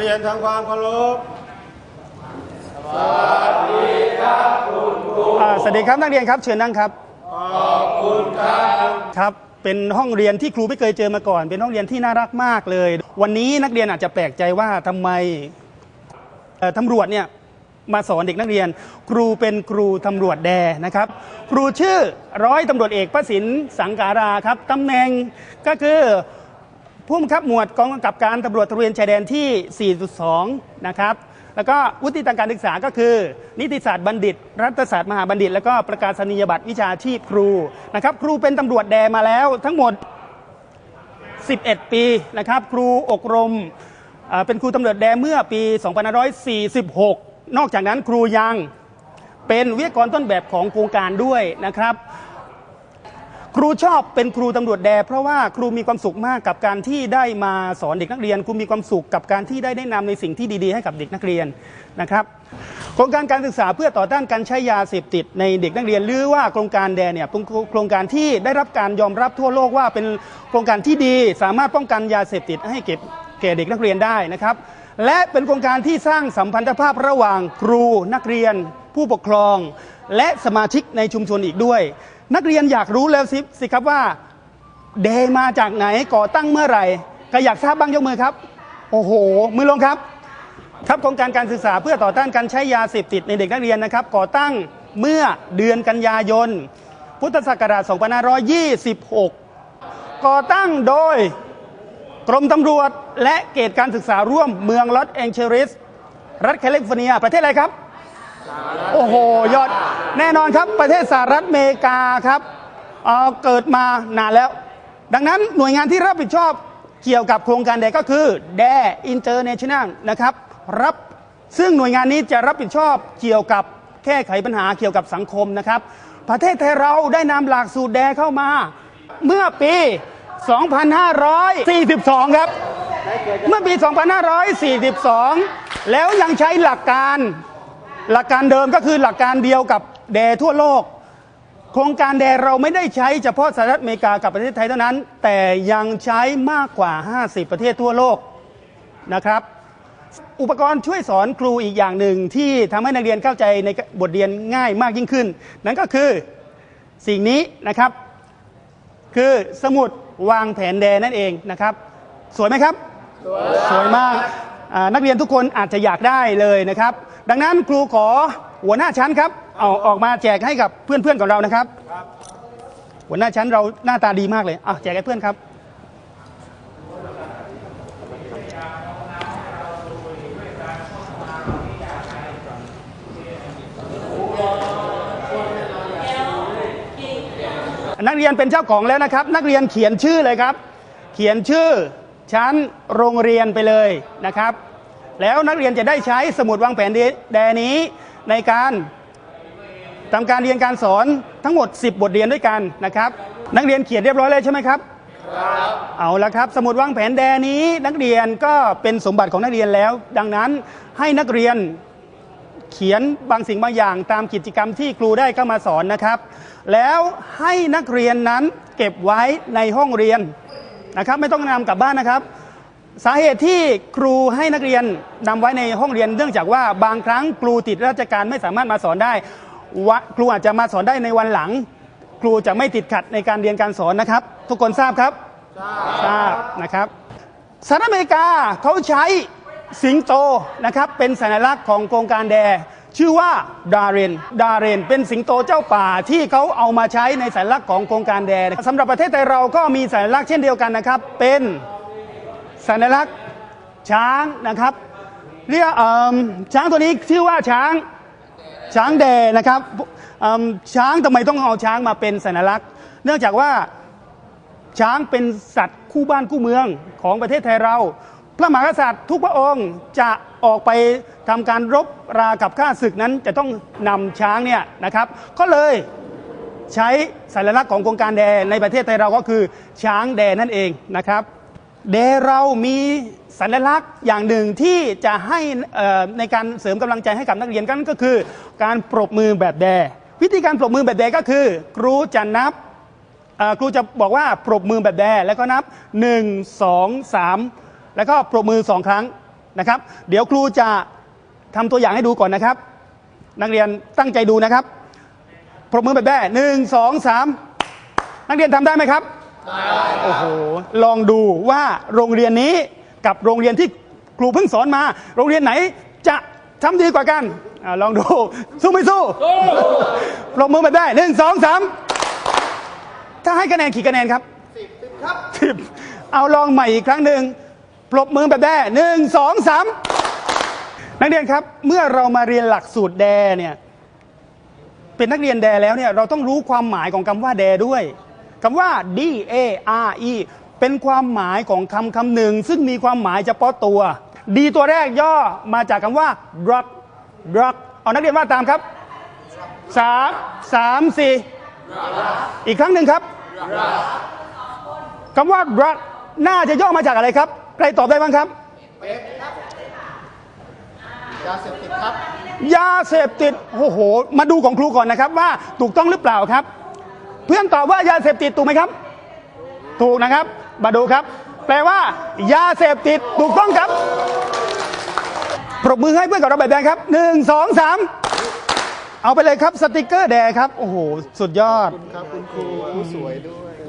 เรียนทำความเคารพอ่าสวัสดีครับนักเรียนครับเชิญนั่งครับ ขอบคุณครับครับ เป็นห้องเรียนที่ครูไม่เคยเจอมาก่อน เป็นห้องเรียนที่น่ารักมากเลย วันนี้นักเรียนอาจจะแปลกใจว่าทำไมเอ่อตำรวจเนี่ยมาสอนเด็กนักเรียน ครูเป็นครูตำรวจแดนะครับ ครูชื่อร้อยตำรวจเอกประสินสังการาครับตำแหน่งก็คือ ผู้บังคับหมวดกองกำกับการตำรวจตระเวนชายแดนที่ 4.2 นะครับ แล้วก็วุฒิทางการศึกษาก็คือ นิติศาสตร์บัณฑิต รัฐศาสตร์มหาบัณฑิต แล้วก็ประกาศนียบัตรวิชาชีพครูนะครับ ครูเป็นตำรวจแดมาแล้วทั้งหมด 11 ปีนะครับ ครูอบรมเป็นครูตำรวจแดเมื่อปี2546 นอกจากนั้นครูยังเป็นวิทยากรต้นแบบของโครงการด้วยนะครับ ครูชอบเป็นครูตำรวจแด เพราะว่าครูมีความสุขมากกับการที่ได้มาสอนเด็กนักเรียน ครูมีความสุขกับการที่ได้แนะนำในสิ่งที่ดีๆ ให้กับเด็กนักเรียนนะครับโครงการการศึกษาเพื่อต่อต้านการใช้ยาเสพติดในเด็กนักเรียนหรือว่าโครงการแดเนี่ยเป็นโครงการที่ได้รับการยอมรับทั่วโลกว่าเป็นโครงการที่ดี สามารถป้องกันยาเสพติดให้เก็บแก่เด็กนักเรียนได้นะครับ และเป็นโครงการที่สร้างสัมพันธภาพระหว่างครูนักเรียน ผู้ปกครอง และสมาชิกในชุมชนอีกด้วย นักเรียนอยากรู้แล้วสิสิครับว่าเดมาจากไหนก่อตั้งเมื่อไหร่ใครอยากทราบบ้างยกมือครับ โอ้โห มือลงครับ ครับโครงการการศึกษาเพื่อต่อต้านการใช้ยาเสพติดในเด็กนักเรียนนะครับ ก่อตั้งเมื่อเดือนกันยายน พุทธศักราช 2526 ก่อตั้งโดยกรมตำรวจและเกตการศึกษาร่วมเมืองลอสแองเจลิส รัฐแคลิฟอร์เนีย ประเทศอะไรครับ โอ้โห ยอดแน่นอนครับประเทศสหรัฐอเมริกาครับเเกิดมานานแล้ว ดังนั้นหน่วยงานที่รับผิดชอบเกี่ยวกับโครงการใดก็คือ d ดอินเตอร์เนชั่นแนลนะครับรับซึ่งหน่วยงานนี้จะรับผิดชอบเกี่ยวกับแก้ไขปัญหาเกี่ยวกับสังคมนะครับ ประเทศไทยเราได้นำหลักสูตรแดเข้ามา เมื่อปี 2542 ครับ เมื่อปี 2542 แล้วยังใช้หลักการ หลักการเดิมก็คือหลักการเดียวกับแดทั่วโลก โครงการแดเราไม่ได้ใช้เฉพาะสหรัฐอเมริกากับประเทศไทยเท่านั้น แต่ยังใช้มากกว่า 50 ประเทศทั่วโลกนะครับ อุปกรณ์ช่วยสอนครูอีกอย่างหนึ่งที่ทำให้นักเรียนเข้าใจในบทเรียนง่ายมากยิ่งขึ้น นั่นก็คือสิ่งนี้นะครับ คือสมุดวางแผนแดนั่นเองนะครับ สวยไหมครับ สวยมากนักเรียนทุกคนอาจจะอยากได้เลยนะครับ ดังนั้นครูขอหัวหน้าชั้นครับเอาออกมาแจกให้กับเพื่อนๆของเรานะครับ หัวหน้าชั้นเราหน้าตาดีมากเลยอะแจกให้เพื่อนครับ นักเรียนเป็นเจ้าของแล้วนะครับ นักเรียนเขียนชื่อเลยครับ เขียนชื่อชั้นโรงเรียนไปเลยนะครับ แล้วนักเรียนจะได้ใช้สมุดวางแผนแดนี้ในการทำการเรียนการสอนทั้งหมด 10 บทเรียนด้วยกันนะครับ นักเรียนเขียนเรียบร้อยเลยใช่ไหมครับเอาละครับ สมุดวางแผนแดนี้นักเรียนก็เป็นสมบัติของนักเรียนแล้ว ดังนั้นให้นักเรียนเขียนบางสิ่งบางอย่างตามกิจกรรมที่ครูได้เข้ามาสอนนะครับ แล้วให้นักเรียนนั้นเก็บไว้ในห้องเรียนนะครับ ไม่ต้องนำกลับบ้านนะครับ สาเหตุที่ครูให้นักเรียนนำไว้ในห้องเรียนเนื่องจากว่าบางครั้งครูติดราชการไม่สามารถมาสอนได้วครูอาจจะมาสอนได้ในวันหลัง ครูจะไม่ติดขัดในการเรียนการสอนนะครับ ทุกคนทราบครับทราบนะครับสหรัฐอเมริกาเขาใช้สิงโตนะครับเป็นสัญลักษณ์ของโครงการแดชื่อว่าดาเรนดาเรนเป็นสิงโตเจ้าป่าที่เขาเอามาใช้ในสัญลักษณ์ของโครงการแดสำหรับประเทศไทยเราก็มีสัญลักษณ์เช่นเดียวกันนะครับเป็น สัญลักษณ์ช้างนะครับ เรียกช้างตัวนี้ชื่อว่าช้างช้างแดนะครับช้างทำไมต้องเอาช้างมาเป็นสัญลักษณ์ เนื่องจากว่าช้างเป็นสัตว์คู่บ้านคู่เมืองของประเทศไทยเรา พระมหากษัตริย์ทุกพระองค์จะออกไปทำการรบรากับข้าศึกนั้นจะต้องนำช้างเนี่ยนะครับ ก็เลยใช้สัญลักษณ์ของโครงการแดในประเทศไทยเราก็คือช้างแดนั่นเองนะครับ แดเรามีสัญลักษณ์อย่างหนึ่งที่จะให้ในการเสริมกำลังใจให้กับนักเรียนกันก็คือ การปรบมือแบบแด วิธีการปรบมือแบบแดก็คือ ครูจะนับครูจะบอกว่าปรบมือแบบแดแล้วก็นับ 1 2 3 แล้วก็ปรบมือสองครั้งนะครับ เดี๋ยวครูจะทำตัวอย่างให้ดูก่อนนะครับ นักเรียนตั้งใจดูนะครับ ปรบมือแบบแดหนึ่งสองสามนักเรียนทำได้ไหมครับ โอ้โหลองดูว่าโรงเรียนนี้กับโรงเรียนที่ครูเพิ่งสอนมา โรงเรียนไหนจะทำดีกว่ากันอาลองดู สู้ไม่สู้ปรบมือแบบได้หนึ่งสองสามถ้าให้คะแนนกี่คะแนนครับสิบครับสิบเอาลองใหม่อีกครั้งหนึ่งปรบมือแบบได้หนึ่งสองสามนักเรียนครับ เมื่อเรามาเรียนหลักสูตรแดเนี่ย เป็นนักเรียนแดแล้วเนี่ย เราต้องรู้ความหมายของคำว่าแดด้วย คำว่า D A R E เป็นความหมายของคำคำหนึ่ง ซึ่งมีความหมายเฉพาะตัว D ตัวแรกย่อมาจากคำว่า drug drug เอานักเรียนว่าตามครับสามสามสี่อีกครั้งหนึ่งครับคำว่า drug น่าจะย่อมาจากอะไรครับ ใครตอบได้บ้างครับยาเสพติดครับ ยาเสพติดโอ้โห มาดูของครูก่อนนะครับว่าถูกต้องหรือเปล่าครับ เพื่อนตอบว่ายาเสพติดถูกไหมครับ ถูกนะครับ มาดูครับ แปลว่ายาเสพติดถูกต้องครับปรบมือให้เพื่อนกับเราแบบแดงครับหนึ่งสองสามเอาไปเลยครับสติกเกอร์แดงครับ โอ้โห สุดยอด ครับคุณครูผู้สวยด้วยโ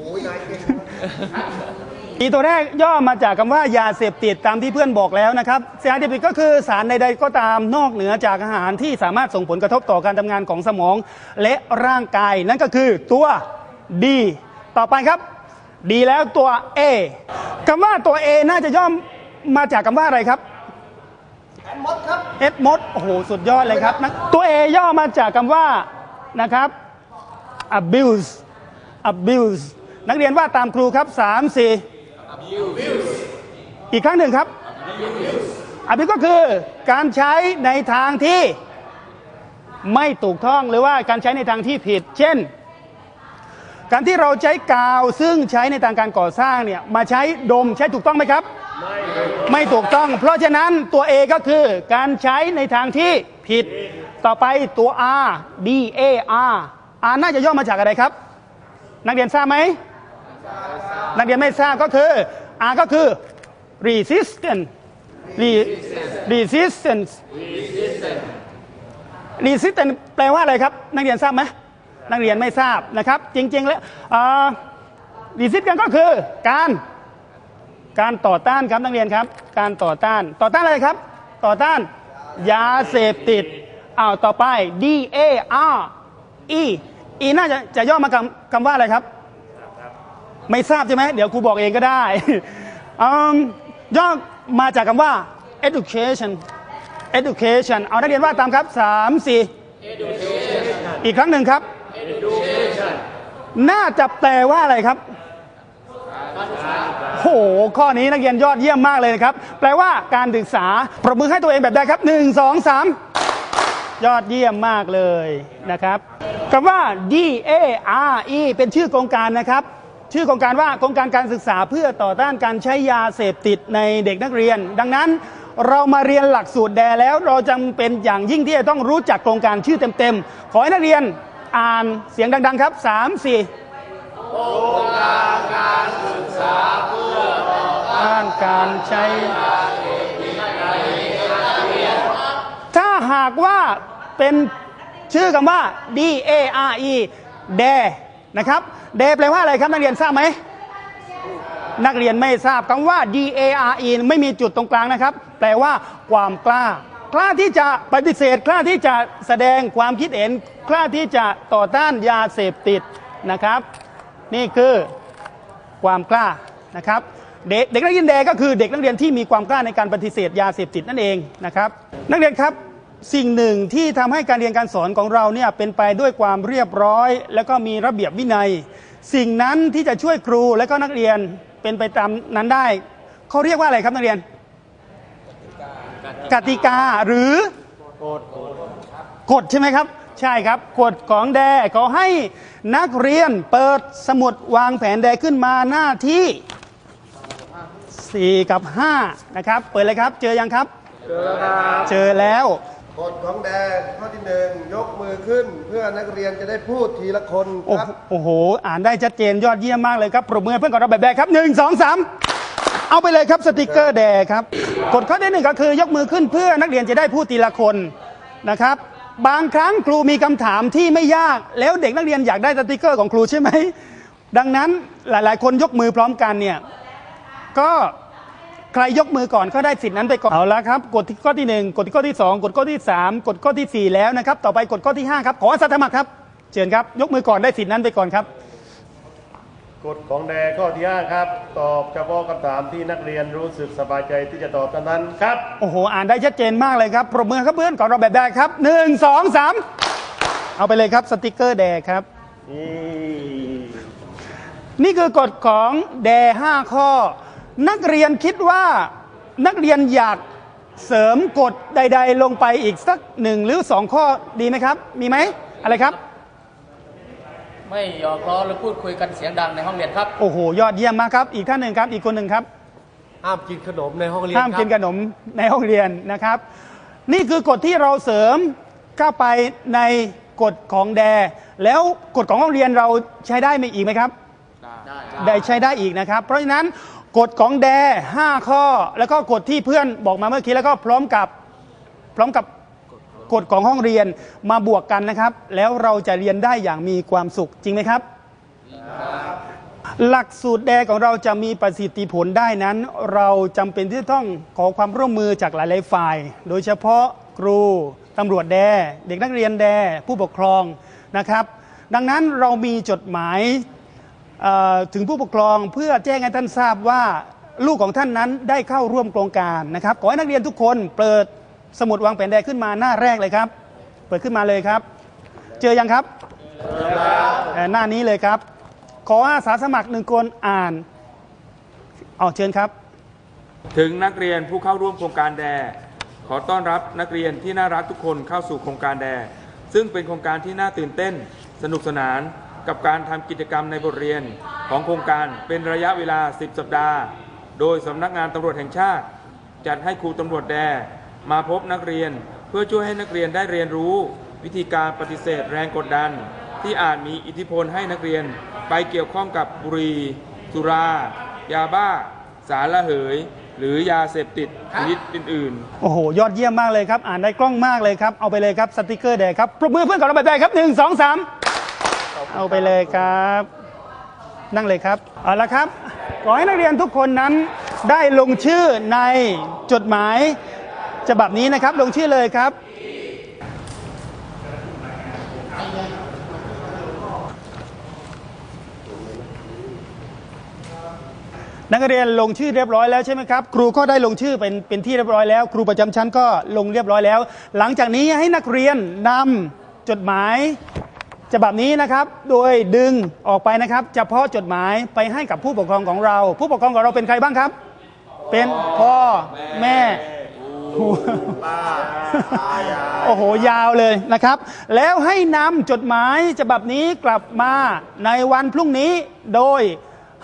อ้ยนายเก่งอีตัวแรกย่อมาจากคำว่ายาเสพติดตามที่เพื่อนบอกแล้วนะครับสารเสพติดก็คือสารใดๆก็ตามนอกเหนือจากอาหารที่สามารถส่งผลกระทบต่อการทำงานของสมอง และร่างกายนั่นก็คือตัว D ต่อไปครับ ดีแล้วตัว A คำว่าตัว A น่าจะย่อมมาจากคำว่าอะไรครับมดครับเอ็ดมดโอ้โหสุดยอดเลยครับนะตัว A ย่อมาจากคำว่านะครับ abuse abuse นักเรียนว่าตามครูครับ3 4 อีกครั้งหนึ่งครับ abuse ก็คือการใช้ในทางที่ไม่ถูกต้องหรือว่าการใช้ในทางที่ผิด เช่น การที่เราใช้กาวซึ่งใช้ในทางการก่อสร้างเนี่ยมาใช้ดมใช้ถูกต้องไหมครับ ไม่ถูกต้อง เพราะฉะนั้นตัว A ก็คือการใช้ในทางที่ผิด ต่อไปตัว R D A R R น่าจะย่อมาจากอะไรครับ นักเรียนทราบไหม นักเรียนไม่ทราบก็คือ R ก็คือ resistance resistance resistance แปลว่าอะไรครับ นักเรียนทราบไหมนักเรียนไม่ทราบนะครับ จริง ๆ แล้วอ่า resistance ก็คือการการต่อต้านครับนักเรียนครับ การต่อต้านต่อต้านอะไรครับ ต่อต้าน ยาเสพติดอ้าวต่อไป D A R E E น่าจะจะย่อมาคำคำว่าอะไรครับ ไม่ทราบใช่ไหมเดี๋ยวครูบอกเองก็ได้ อืมย่อมาจากคำว่า education education เอานักเรียนว่าตามครับสามสี่อีกครั้งหนึ่งครับน่าจะแปลว่าอะไรครับโอ้โห ข้อนี้นักเรียนยอดเยี่ยมมากเลยนะครับ แปลว่าการศึกษาประมือให้ตัวเองแบบใดครับหนึ่งสองสามยอดเยี่ยมมากเลยนะครับคำว่า D A R E เป็นชื่อโครงการนะครับ ชื่อโครงการว่าโครงการการศึกษาเพื่อต่อต้านการใช้ยาเสพติดในเด็กนักเรียน ดังนั้นเรามาเรียนหลักสูตรแดแล้วเราจำเป็นอย่างยิ่งที่จะต้องรู้จักโครงการชื่อเต็มๆ ขอให้นักเรียนอ่านเสียงดังๆครับสามสี่ด้านการใช้ยาเสพติดในนักเรียน ถ้าหากว่าเป็นชื่อคำว่า D A R E แด นะครับแดแปลว่าอะไรครับนักเรียนทราบไหมนักเรียนไม่ทราบคำว่า D A R E ไม่มีจุดตรงกลางนะครับ แปลว่าความกล้า กล้าที่จะปฏิเสธ กล้าที่จะแสดงความคิดเห็น กล้าที่จะต่อต้านยาเสพติดนะครับ นี่คือความกล้านะครับเด็กเด็กนักเรียนแดก็คือเด็กนักเรียนที่มีความกล้าในการปฏิเสธยาเสพติดนั่นเองนะครับ นักเรียนครับ สิ่งหนึ่งที่ทำให้การเรียนการสอนของเราเนี่ยเป็นไปด้วยความเรียบร้อย แล้วก็มีระเบียบวินัย สิ่งนั้นที่จะช่วยครูและก็นักเรียนเป็นไปตามนั้นได้เขาเรียกว่าอะไรครับนักเรียน กติกาหรือกฎใช่ไหมครับ ใช่ครับกฎของแดเขาให้นักเรียนเปิดสมุดวางแผนแดขึ้นมาหน้าที่ 4 กับ 5 นะครับ เปิดเลยครับ เจอยังครับ เจอแล้ว กฎของแดงข้อที่หนึ่งยกมือขึ้น เพื่อนักเรียนจะได้พูดทีละคนโอ้ครับ โอ้โห อ่านได้ชัดเจนยอดเยี่ยมมากเลยครับปรบมือให้เพื่อนของเราแบบแบครับหนึ่งสองสามเอาไปเลยครับสติกเกอร์แดงครับกฎข้อที่หนึ่งก็คือยกมือขึ้นเพื่อนักเรียนจะได้พูดทีละคนนะครับ บางครั้งครูมีคำถามที่ไม่ยาก แล้วเด็กนักเรียนอยากได้สติกเกอร์ของครูใช่ไหมดังนั้นหลาย ๆ คนยกมือพร้อมกันเนี่ยก็ ใครยกมือก่อนก็ได้สิทธินั้นไปก่อนเอาละครับกฎข้อที่หนึ่งกฎข้อที่สองกฎข้อที่สามกฎข้อที่สี่แล้วนะครับ ต่อไปกฎข้อที่ห้าครับ ขออาสาสมัครครับเชิญครับ ยกมือก่อนได้สิทธินั้นไปก่อนครับ กฎของแดข้อที่ห้าครับ ตอบเฉพาะคำถามที่นักเรียนรู้สึกสบายใจที่จะตอบเท่านั้นครับ โอ้โห อ่านได้ชัดเจนมากเลยครับปรบมือครับเพื่อนก่อนเราแบบได้ครับหนึ่งสองสามเอาไปเลยครับสติกเกอร์แดงครับนี่นี่คือกฎของแดห้าข้อ นักเรียนคิดว่านักเรียนอยากเสริมกฎใด ๆ ลงไปอีกสักหนึ่งหรือสองข้อดีไหมครับ มีไหมอะไรครับ ไม่หยอกล้อหรือพูดคุยกันเสียงดังในห้องเรียนครับ โอ้โห ยอดเยี่ยมมากครับ อีกท่านหนึ่งครับ อีกคนหนึ่งครับ ห้ามกินขนมในห้องเรียนห้ามกินขนมในห้องเรียนนะครับ นี่คือกฎที่เราเสริมเข้าไปในกฎของแด แล้วกฎของห้องเรียนเราใช้ได้ไหมอีกไหมครับ ได้ใช้ได้อีกนะครับ เพราะฉะนั้น กฎของแดห้าข้อ แล้วก็กฎที่เพื่อนบอกมาเมื่อกี้แล้วก็พร้อมกับพร้อมกับกฎของห้องเรียนมาบวกกันนะครับ แล้วเราจะเรียนได้อย่างมีความสุขจริงไหมครับ หลักสูตรแดของเราจะมีประสิทธิผลได้นั้น เราจำเป็นที่จะต้องขอความร่วมมือจากหลายๆฝ่าย โดยเฉพาะครูตำรวจแดเด็กนักเรียนแดผู้ปกครองนะครับ ดังนั้นเรามีจดหมายเอ่อ ถึงผู้ปกครองเพื่อแจ้งให้ท่านทราบว่าลูกของท่านนั้นได้เข้าร่วมโครงการนะครับขอให้นักเรียนทุกคนเปิดสมุดวางแผนแดขึ้นมาหน้าแรกเลยครับ เปิดขึ้นมาเลยครับ เจอยังครับเอ่อหน้านี้เลยครับ ขออาสาสมัครหนึ่งคนอ่านเอเชิญครับ ถึงนักเรียนผู้เข้าร่วมโครงการแด ขอต้อนรับนักเรียนที่น่ารักทุกคนเข้าสู่โครงการแด ซึ่งเป็นโครงการที่น่าตื่นเต้น สนุกสนาน กับการทำกิจกรรมในบทเรียนของโครงการเป็นระยะเวลา 10 สัปดาห์ โดยสำนักงานตำรวจแห่งชาติ จัดให้ครูตำรวจแดมาพบนักเรียน เพื่อช่วยให้นักเรียนได้เรียนรู้ วิธีการปฏิเสธแรงกดดัน ที่อาจมีอิทธิพลให้นักเรียนไปเกี่ยวข้องกับบุหรี่สุรา ยาบ้า สารละเหย หรือยาเสพติดชนิดอื่นๆโอ้โห ยอดเยี่ยมมากเลยครับ อ่านได้กล้องมากเลยครับ เอาไปเลยครับ สติกเกอร์แดงครับ ปรบมือเพื่อนก่อนเราแบบได้ครับหนึ่งสองสาม เอาไปเลยครับ นั่งเลยครับ เอาละครับ ขอให้นักเรียนทุกคนนั้นได้ลงชื่อในจดหมายฉบับนี้นะครับ ลงชื่อเลยครับ นักเรียนลงชื่อเรียบร้อยแล้วใช่ไหมครับ ครูก็ได้ลงชื่อเป็นเป็นที่เรียบร้อยแล้ว ครูประจำชั้นก็ลงเรียบร้อยแล้ว หลังจากนี้ให้นักเรียนนำจดหมาย ฉบับนี้นะครับ โดยดึงออกไปนะครับ เฉพาะจดหมายไปให้กับผู้ปกครองของเรา ผู้ปกครองของเราเป็นใครบ้างครับ เป็นพ่อแม่ป้าตายายโอ้โห ยาวเลยนะครับ แล้วให้นำจดหมายฉบับนี้กลับมาในวันพรุ่งนี้โดย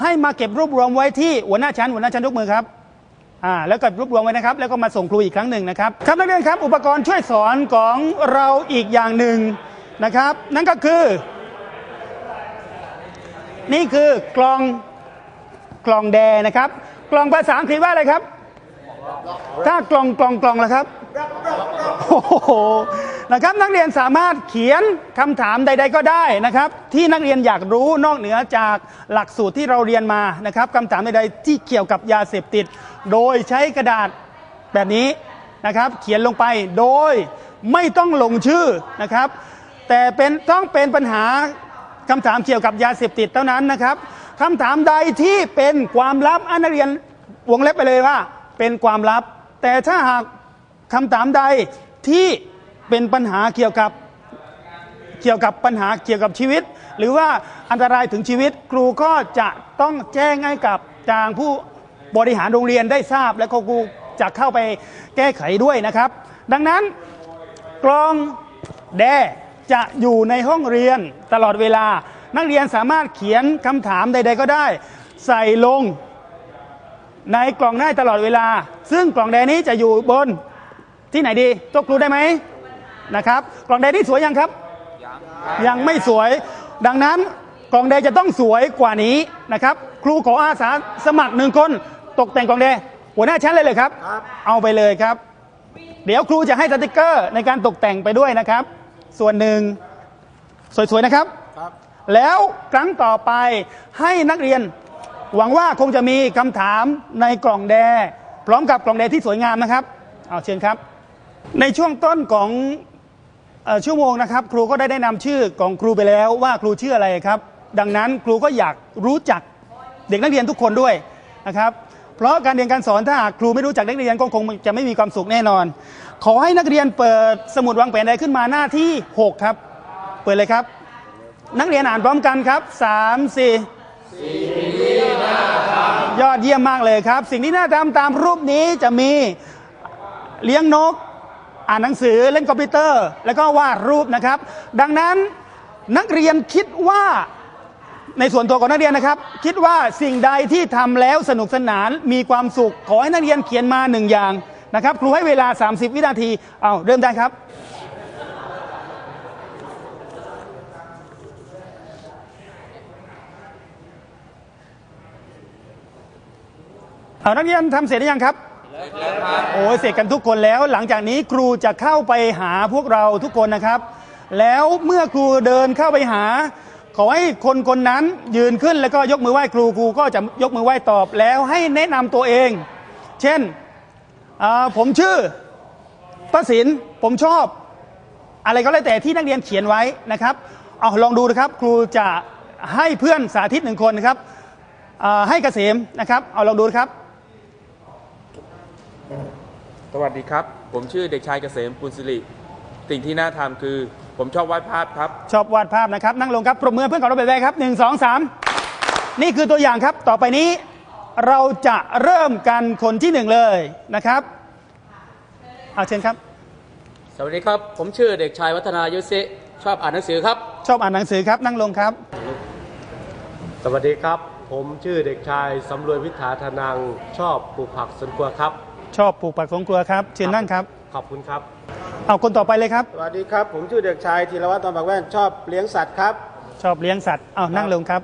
ให้มาเก็บรวบรวมไว้ที่หัวหน้าชั้นหัวหน้าชั้นยกมือครับอ่าแล้วก็รวบรวมไว้นะครับ แล้วก็มาส่งครูอีกครั้งหนึ่งนะครับครับนักเรียนครับ อุปกรณ์ช่วยสอนของเราอีกอย่างหนึ่ง นะครับ นั่นก็คือ นี่คือกล่องกล่องแดนะครับ กล่องภาษาอังกฤษว่าอะไรครับ ถ้ากล่องกล่องกล่องแล้วครับโอ้โหนะครับนักเรียนสามารถเขียนคำถามใด ๆ ก็ได้นะครับ ที่นักเรียนอยากรู้นอกเหนือจากหลักสูตรที่เราเรียนมานะครับคำถามใดๆที่เกี่ยวกับยาเสพติด โดยใช้กระดาษแบบนี้นะครับ เขียนลงไปโดยไม่ต้องลงชื่อนะครับ แต่เป็นต้องเป็นปัญหาคำถามเกี่ยวกับยาเสพติดเท่านั้นนะครับคำถามใดที่เป็นความลับอันนักเรียนวงเล็บไปเลยว่า เป็นความลับ แต่ถ้าหากคำถามใดที่เป็นปัญหาเกี่ยวกับเกี่ยวกับปัญหาเกี่ยวกับชีวิต หรือว่าอันตรายถึงชีวิต ครูก็จะต้องแจ้งให้กับทางผู้บริหารโรงเรียนได้ทราบ และครูจะเข้าไปแก้ไขด้วยนะครับ ดังนั้นกลองแด จะอยู่ในห้องเรียนตลอดเวลา นักเรียนสามารถเขียนคำถามใด ๆ ก็ได้ ใส่ลง ในกล่องได้ตลอดเวลา ซึ่งกล่องแดงนี้จะอยู่บนที่ไหนดีตัวครูได้ไหมนะครับ กล่องแดงนี่สวยยังครับ ยังไม่สวย ดังนั้นกล่องแดงจะต้องสวยกว่านี้นะครับ ครูขออาสาสมัครหนึ่งคน ตกแต่งกล่องแดงหัวหน้าชั้นเลยเลยครับ เอาไปเลยครับ เดี๋ยวครูจะให้สติกเกอร์ในการตกแต่งไปด้วยนะครับ ส่วนหนึ่งสวยๆนะครับ แล้วครั้งต่อไปให้นักเรียน หวังว่าคงจะมีคำถามในกล่องแดงพร้อมกับกล่องแดงที่สวยงามนะครับเอาเชิญครับ ในช่วงต้นของเอ่อชั่วโมงนะครับ ครูก็ได้แนะนำชื่อของครูไปแล้วว่าครูชื่ออะไรครับ ดังนั้นครูก็อยากรู้จักเด็กนักเรียนทุกคนด้วยนะครับ เพราะการเรียนการสอนถ้าหากครูไม่รู้จักนักเรียนก็คงจะไม่มีความสุขแน่นอน ขอให้นักเรียนเปิดสมุดวางแผนใดขึ้นมาหน้าที่ 6 ครับ เปิดเลยครับ นักเรียนอ่านพร้อมกันครับ 3 4ยอดเยี่ยมมากเลยครับ สิ่งที่น่าทำตามรูปนี้จะมีเลี้ยงนก อ่านหนังสือเล่นคอมพิวเตอร์ แล้วก็วาดรูปนะครับ ดังนั้นนักเรียนคิดว่า ในส่วนตัวของนักเรียนนะครับ คิดว่าสิ่งใดที่ทำแล้วสนุกสนานมีความสุข ขอให้นักเรียนเขียนมาหนึ่งอย่างนะครับ ครูให้เวลา 30 วินาที เอาเริ่มได้ครับเอานักเรียนทำเสร็จหรือยังครับโอ้ยเสร็จกันทุกคนแล้ว หลังจากนี้ครูจะเข้าไปหาพวกเราทุกคนนะครับ แล้วเมื่อครูเดินเข้าไปหา ขอให้คนคนนั้นยืนขึ้นแล้วก็ยกมือไหว้ครูครูก็จะยกมือไหว้ตอบแล้วให้แนะนำตัวเอง เช่นผมชื่อป้าศินผมชอบ อะไรก็แล้วแต่ที่นักเรียนเขียนไว้นะครับเอาลองดูนะครับครูจะให้เพื่อนสาธิตหนึ่งคนนะครับให้เกษมนะครับ เอาลองดูครับ สวัสดีครับ ผมชื่อเด็กชายเกษมปุณศิริสิ่งที่น่าทำคือ ผมชอบวาดภาพครับ ชอบวาดภาพนะครับ นั่งลงครับปรบมือเพื่อนของเราไปเลยครับหนึ่งสองสามนี่คือตัวอย่างครับ ต่อไปนี้เราจะเริ่มกันคนที่หนึ่งเลยนะครับเอาเชิญครับ สวัสดีครับ ผมชื่อเด็กชายวัฒนายุสิชอบอ่านหนังสือครับ ชอบอ่านหนังสือครับนั่งลงครับ สวัสดีครับ ผมชื่อเด็กชายสำรวยวิถาธนัง ชอบปลูกผักสวนครัวครับ ชอบปลูกผักสวนครัวครับ เชิญนั่งครับ ขอบคุณครับ เอาคนต่อไปเลยครับ สวัสดีครับ ผมชื่อเด็กชายธีรวัตรตอนปากแว่นชอบเลี้ยงสัตว์ครับ ชอบเลี้ยงสัตว์เอานั่งลงครับ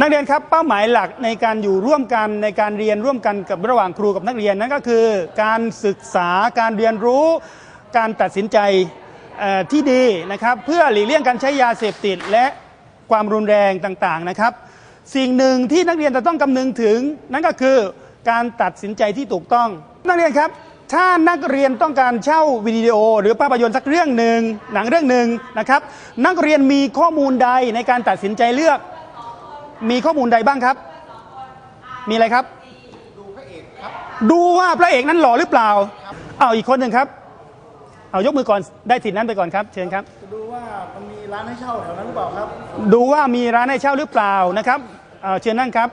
นักเรียนครับเป้าหมายหลักในการอยู่ร่วมกันในการเรียนร่วมกันกับระหว่างครูกับนักเรียนนั่นก็คือ การศึกษาการเรียนรู้ การตัดสินใจเอ่อที่ดีนะครับ เพื่อหลีกเลี่ยงการใช้ยาเสพติดและความรุนแรงต่างๆนะครับ สิ่งหนึ่งที่นักเรียนจะต้องคำนึงถึงนั่นก็คือการตัดสินใจที่ถูกต้อง นักเรียนครับ ถ้านักเรียนต้องการเช่าวิดีโอ หรือภาพยนตร์สักเรื่องหนึ่งหนังเรื่องหนึ่งนะครับ นักเรียนมีข้อมูลใดในการตัดสินใจเลือก มีข้อมูลใดบ้างครับ มีอะไรครับ ดูว่าพระเอกนั้นหล่อหรือเปล่า เอาอีกคนหนึ่งครับ เอายกมือก่อนได้สิทธินั้นไปก่อนครับ เชิญครับจะดูว่ามันมีร้านให้เช่าแถวนั้นหรือเปล่าครับ ดูว่ามีร้านให้เช่าหรือเปล่านะครับเอาเชิญนั่งครับ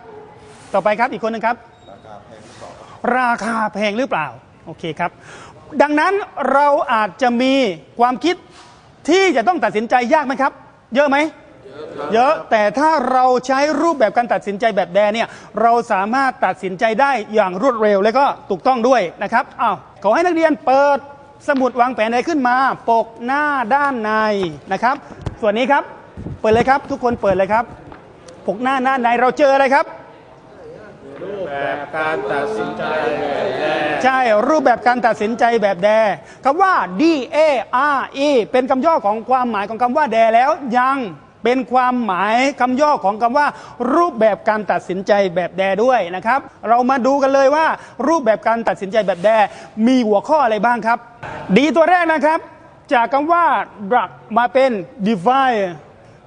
ต่อไปครับอีกคนหนึ่งครับ ราคาแพงหรือเปล่า โอเคครับ ดังนั้นเราอาจจะมีความคิดที่จะต้องตัดสินใจยากไหมครับ เยอะไหมเยอะแต่ถ้าเราใช้รูปแบบการตัดสินใจแบบแดเนี่ย เราสามารถตัดสินใจได้อย่างรวดเร็วและก็ถูกต้องด้วยนะครับอ้าวขอให้นักเรียนเปิดสมุดวางแผนใดขึ้นมา ปกหน้าด้านในนะครับ ส่วนนี้ครับ เปิดเลยครับ ทุกคนเปิดเลยครับ ปกหน้าด้านในเราเจออะไรครับ รูปแบบการตัดสินใจแบบแรกใช่รูปแบบการตัดสินใจแบบแดคำว่า D A R E เป็นคำย่อของความหมายของคำว่าแดแล้วยังเป็นความหมายคำย่อของคำว่า รูปแบบการตัดสินใจแบบแดด้วยนะครับ เรามาดูกันเลยว่า รูปแบบการตัดสินใจแบบแดมีหัวข้ออะไรบ้างครับ ดีตัวแรกนะครับ จากคำว่า drug มาเป็น divide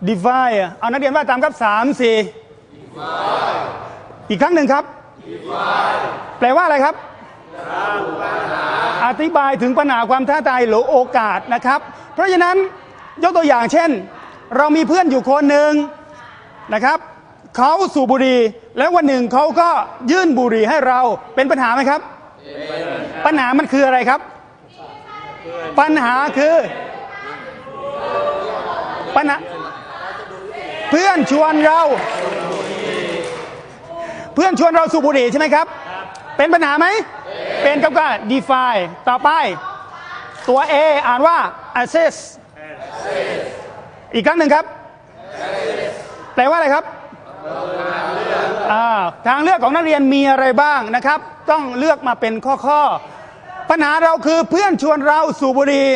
divide เอานักเรียนว่าตามครับสามสี่ อีกครั้งหนึ่งครับ แปลว่าอะไรครับ อธิบายถึงปัญหาความท้าทายหรือโอกาสนะครับ เพราะฉะนั้นยกตัวอย่างเช่น เรามีเพื่อนอยู่คนหนึ่งนะครับเขาสูบบุหรี่แล้ววันหนึ่งเขาก็ยื่นบุหรี่ให้เราเป็นปัญหาไหมครับ ปัญหามันคืออะไรครับ ปัญหาคือปัญหาเพื่อนชวนเราเพื่อนชวนเราสูบบุหรี่ใช่ไหมครับ เป็นปัญหาไหม เป็นกับก็ define ต่อไป ตัว A อ่านว่า assess อีกครั้งหนึ่งครับ แปลว่าอะไรครับทางเลือกของนักเรียนมีอะไรบ้างนะครับ ต้องเลือกมาเป็นข้อๆปัญหาเราคือเพื่อนชวนเราสูบบุหรี่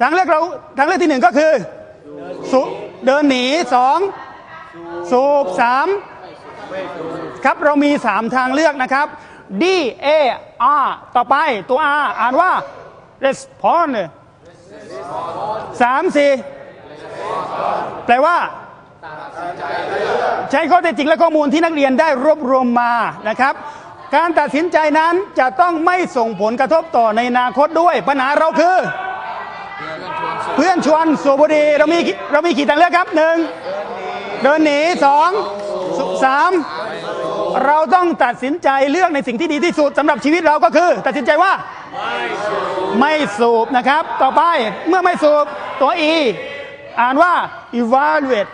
ทางเลือกเราทางเลือกที่หนึ่งก็คือเดินหนีสองสูบสาม ครับเรามีสามทางเลือกนะครับ D A R ต่อไปตัว R อ่านว่า respond สามสี่แปลว่า ใช้ข้อเท็จจริงและข้อมูลที่นักเรียนได้รวบรวมมานะครับ การตัดสินใจนั้นจะต้องไม่ส่งผลกระทบต่อในอนาคตด้วย ปัญหาเราคือ เพื่อนชวนสูบบุหรี่เรามีเรามีกี่ทางเลือกครับหนึ่ง เดินหนีสองสามเราต้องตัดสินใจเลือกในสิ่งที่ดีที่สุดสำหรับชีวิตเราก็คือ ตัดสินใจว่า ไม่สูบนะครับ ต่อไปเมื่อไม่สูบตัว E อ่านว่า evaluate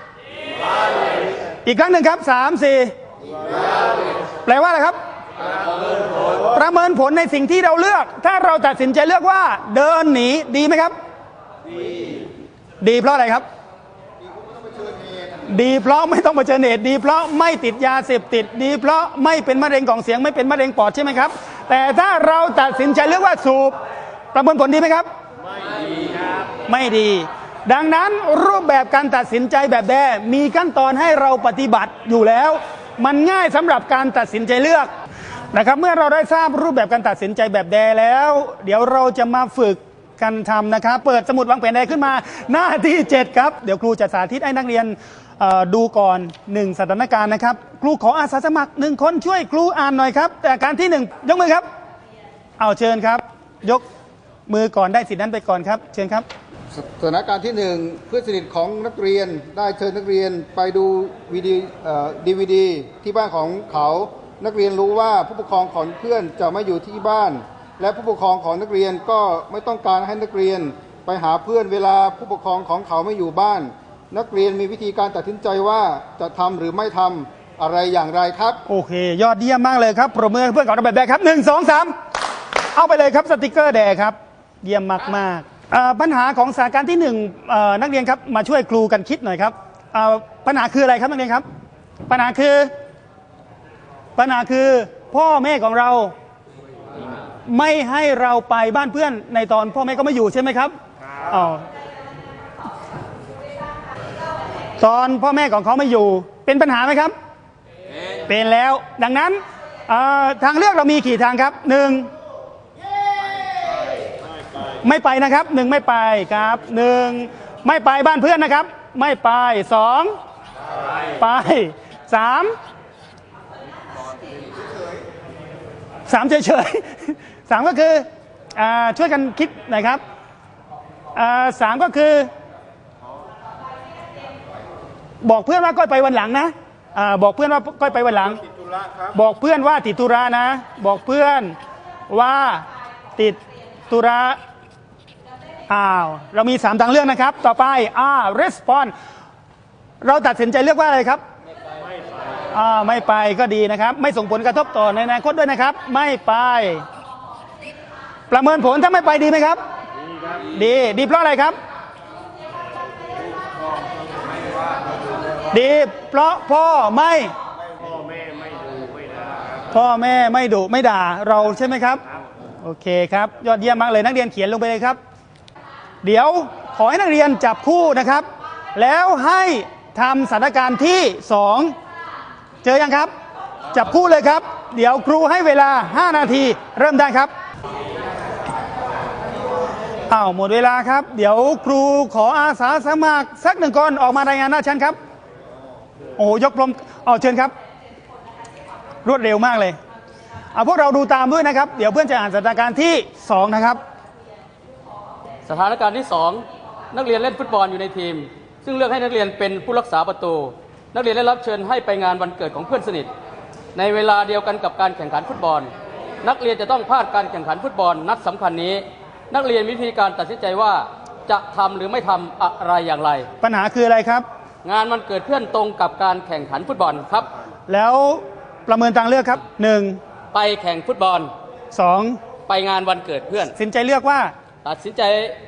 อีกครั้งหนึ่งครับสามสี่แปลว่าอะไรครับ ประเมินผลในสิ่งที่เราเลือก ถ้าเราตัดสินใจเลือกว่า เดินหนีดีไหมครับ ดีเพราะอะไรครับ ดีเพราะไม่ต้องเผชิญเหตุดีเพราะไม่ติดยาเสพติดดีเพราะไม่เป็นมะเร็งกล่องเสียงไม่เป็นมะเร็งปอดใช่ไหมครับ แต่ถ้าเราตัดสินใจเลือกว่าสูบประเมินผลดีไหมครับ ไม่ดีครับไม่ดี ดังนั้นรูปแบบการตัดสินใจแบบแดมีขั้นตอนให้เราปฏิบัติอยู่แล้ว มันง่ายสำหรับการตัดสินใจเลือกนะครับ เมื่อเราได้ทราบรูปแบบการตัดสินใจแบบแดแล้ว เดี๋ยวเราจะมาฝึกกันทำนะครับ เปิดสมุดวางแผนแดขึ้นมาหน้าที่ 7 ครับ เดี๋ยวครูจะสาธิตให้นักเรียนเอ่อ ดูก่อนหนึ่งสถานการณ์นะครับ ครูขออาสาสมัครหนึ่งคนช่วยครูอ่านหน่อยครับ แต่การที่หนึ่งยกมือครับ เอาเชิญครับ ยกมือก่อนได้สิทธินั้นไปก่อนครับ เชิญครับ สถานการณ์ที่หนึ่งเพื่อนสนิทของนักเรียนได้เชิญนักเรียนไปดูวีดีดีวีดีที่บ้านของเขา นักเรียนรู้ว่าผู้ปกครองของเพื่อนจะไม่อยู่ที่บ้าน และผู้ปกครองของนักเรียนก็ไม่ต้องการให้นักเรียน ไปหาเพื่อนเวลาผู้ปกครองของเขาไม่อยู่บ้าน นักเรียนมีวิธีการตัดสินใจว่าจะทำหรือไม่ทำอะไรอย่างไรครับ โอเค ยอดเยี่ยมมากเลยครับปรบมือให้เพื่อนของเราแบบแดงครับหนึ่งสองสามเอาไปเลยครับสติกเกอร์แดงครับ เยี่ยมมากมากๆเอ่อปัญหาของสถานการณ์ที่หนึ่งเอ่อนักเรียนครับมาช่วยครูกันคิดหน่อยครับเอ่อปัญหาคืออะไรครับนักเรียนครับ ปัญหาคือ ปัญหาคือพ่อแม่ของเรา ไม่ให้เราไปบ้านเพื่อนในตอนพ่อแม่ก็ไม่อยู่ใช่ไหมครับอ๋อ ตอนพ่อแม่ของเขาไม่อยู่ เป็นปัญหาไหมครับ เป็นแล้วดังนั้นทางเลือกเรามีกี่ทางครับหนึ่งไม่ไปนะครับหนึ่งไม่ไปครับหนึ่งไม่ไปบ้านเพื่อนนะครับ ไม่ไปสองไปสามสามเฉยๆสามก็คืออช่วยกันคิดหน่อยครับสามก็คือ บอกเพื่อนว่าก้อยไปวันหลังนะอาบอกเพื่อนว่าก้อยไปวันหลังบอกเพื่อนว่าติดธุระนะ บอกเพื่อนว่าติดธุระอ้าวเรามีสามทางเลือกนะครับ ต่อไปอ่า respond เราตัดสินใจเลือกว่าอะไรครับอ่าไม่ไปก็ดีนะครับ ไม่ส่งผลกระทบต่อในอนาคตด้วยนะครับ ไม่ไป ประเมินผลถ้าไม่ไปดีไหมครับ ดีดีเพราะอะไรครับ ดีเพราะพ่อไม่พ่อแม่ไม่ดุไม่ด่าเราใช่ไหมครับ โอเคครับ ยอดเยี่ยมมากเลยนักเรียนเขียนลงไปเลยครับ เดี๋ยวขอให้นักเรียนจับคู่นะครับ แล้วให้ทำสถานการณ์ที่สองเจอยังครับ จับคู่เลยครับ เดี๋ยวครูให้เวลา 5 นาทีเริ่มได้ครับอ้าวหมดเวลาครับ เดี๋ยวครูขออาสาสมัครสักหนึ่งคนออกมารายงานหน้าชั้นครับ โอ้โหยกพรมเอาเชิญครับ รวดเร็วมากเลยเอาพวกเราดูตามด้วยนะครับ เดี๋ยวเพื่อนจะอ่านสถานการณ์ที่ 2 นะครับ สถานการณ์ที่ 2 นักเรียนเล่นฟุตบอลอยู่ในทีม ซึ่งเลือกให้นักเรียนเป็นผู้รักษาประตู นักเรียนได้รับเชิญให้ไปงานวันเกิดของเพื่อนสนิท ในเวลาเดียวกันกับการแข่งขันฟุตบอล นักเรียนจะต้องพลาดการแข่งขันฟุตบอลนัดสำคัญนี้ นักเรียนมีวิธีการตัดสินใจว่าจะทำหรือไม่ทำอะไรอย่างไร ปัญหาคืออะไรครับ งานวันเกิดเพื่อนตรงกับการแข่งขันฟุตบอลครับ แล้วประเมินทางเลือกครับ1ไปแข่งฟุตบอล2ไปงานวันเกิดเพื่อน สินใจเลือกว่าตัดสินใจ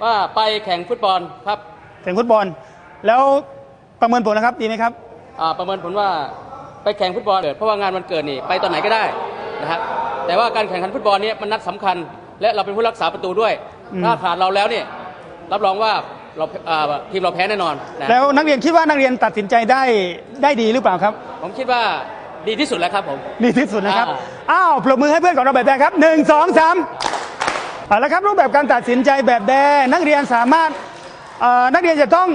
ว่าไปแข่งฟุตบอลครับแข่งฟุตบอล แล้วประเมินผลนะครับดีไหมครับ อ่าประเมินผลว่าไปแข่งฟุตบอลเกิดเพราะว่างานวันเกิดนี่ไปตอนไหนก็ได้นะครับแต่ว่าการแข่งขันฟุตบอลเนี้มันนัดสำคัญ และเราเป็นผู้รักษาประตูด้วย อืม ถ้าขาดเราแล้วเนี่ยรับรองว่า เราอ่าทีมเราแพ้แน่นอนนะแล้วนักเรียนคิดว่านักเรียนตัดสินใจได้ได้ดีหรือเปล่าครับ ผมคิดว่าดีที่สุดแล้วครับผม ดีที่สุดนะครับ อ่า อ้าว ปรบมือให้เพื่อนของเราแบบแดงครับหนึ่งสองสามเอาละครับรูปแบบการตัดสินใจแบบแดงนักเรียนสามารถเอ่อนักเรียนจะต้อง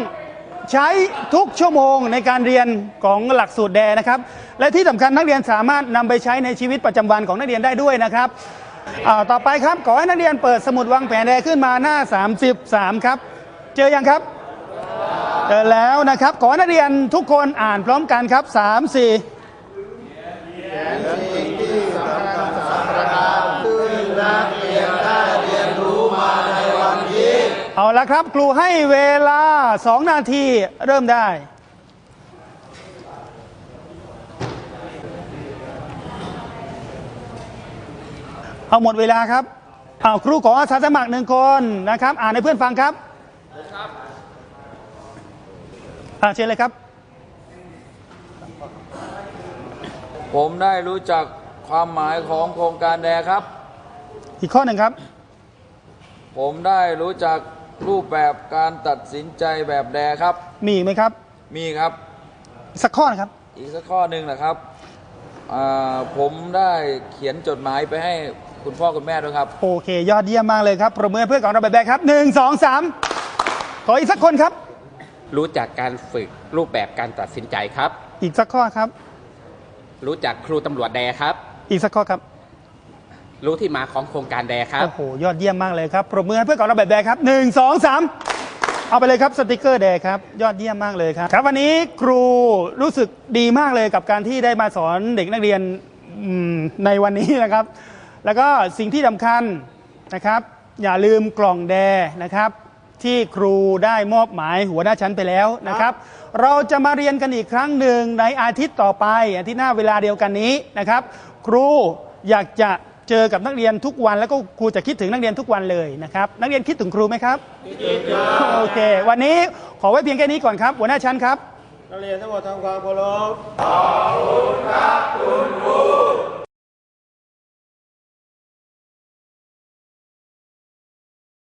ใช้ทุกชั่วโมงในการเรียนของหลักสูตรแดงนะครับ และที่สำคัญนักเรียนสามารถนำไปใช้ในชีวิตประจำวันของนักเรียนได้ด้วยนะครับอ่าต่อไปครับขอให้นักเรียนเปิดสมุดวางแผนแดงขึ้นมาหน้า 33 ครับ เจอยังครับ เจอแล้วนะครับ ขอนักเรียนทุกคนอ่านพร้อมกันครับ3 4เอาละครับ ครูให้เวลา2นาทีเริ่มได้เอาหมดเวลาครับเอาครูขออาสาสมัครหนึ่งคนนะครับ อ่านให้เพื่อนฟังครับ อ่าเชิญเลยครับ ผมได้รู้จักความหมายของโครงการแดครับ อีกข้อหนึ่งครับ ผมได้รู้จักรูปแบบการตัดสินใจแบบแดครับ มีอีกไหมครับ มีครับสักข้อนะครับ อีกสักข้อหนึ่งนะครับอ่าผมได้เขียนจดหมายไปให้คุณพ่อคุณแม่ด้วยครับ โอเค ยอดเยี่ยมมากเลยครับประเมินเพื่อนของเราแบบแบกครับหนึ่งสองสามขออีกสักคนครับ รู้จักการฝึกรูปแบบการตัดสินใจครับ อีกสักข้อครับ รู้จักครูตำรวจแดครับ อีกสักข้อครับ รู้ที่มาของโครงการแดครับ โอ้โห ยอดเยี่ยมมากเลยครับปรบมือให้เพื่อนของเราแบบแดงครับหนึ่งสองสามเอาไปเลยครับสติกเกอร์แดงครับ ยอดเยี่ยมมากเลยครับ ครับวันนี้ครูรู้สึกดีมากเลยกับการที่ได้มาสอนเด็กนักเรียนอืมในวันนี้นะครับ แล้วก็สิ่งที่สำคัญนะครับ อย่าลืมกล่องแดงนะครับ ที่ครูได้มอบหมายหัวหน้าชั้นไปแล้วนะครับ เราจะมาเรียนกันอีกครั้งหนึ่งในอาทิตย์ต่อไปอาทิตย์หน้าเวลาเดียวกันนี้นะครับ ครูอยากจะเจอกับนักเรียนทุกวันแล้วก็ครูจะคิดถึงนักเรียนทุกวันเลยนะครับนักเรียนคิดถึงครูไหมครับคิดโอเค วันนี้ขอไว้เพียงแค่นี้ก่อนครับ หัวหน้าชั้นครับนักเรียนทั้งหมดทำความเคารพ